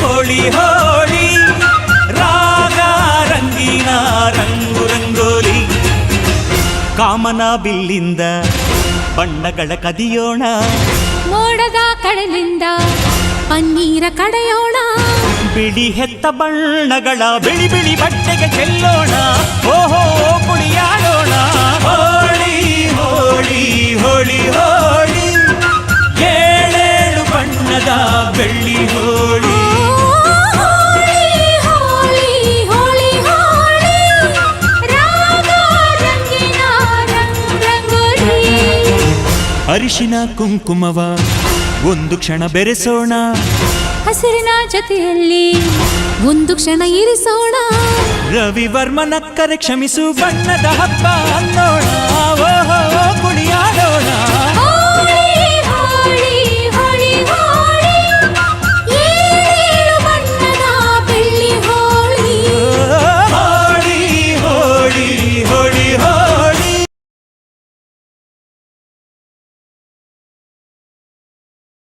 ಹೋಳಿ ಹೋಳಿ ರಾಗ ರಂಗಿನ ರಂಗು ರಂಗೋಲಿ. ಕಾಮನ ಬಿಲ್ಲಿಂದ ಬಣ್ಣಗಳ ಕದಿಯೋಣ. ಮೋಡದ ಕಡಲಿಂದ ಪನ್ನೀರ ಕಡೆಯೋಣ. ಬಿಳಿ ಹೆತ್ತ ಬಣ್ಣಗಳ ಬಿಳಿ ಬಿಳಿ ಬಟ್ಟೆಗೆ ಚೆಲ್ಲೋಣ. ಓಹೋ ಕುಣಿಯಾಡೋಣ. ಹೋಳಿ ಹೋಳಿ ಹೋಳಿ ಹೋಳಿ. ಏಳೇಳು ಬಣ್ಣದ ಬೆಳ್ಳಿ ಹೋಳಿ. ಅರಿಶಿನ ಕುಂಕುಮವ. ಒಂದು ಕ್ಷಣ ಬೆರೆಸೋಣ. ಹಸಿರಿನ ಜೊತೆಯಲ್ಲಿ ಒಂದು ಕ್ಷಣ ಇರಿಸೋಣ. ರವಿವರ್ಮನಕ್ಕರೆ ಕ್ಷಮಿಸು ಬಣ್ಣದ ಹಬ್ಬ ಅನ್ನೋಣ.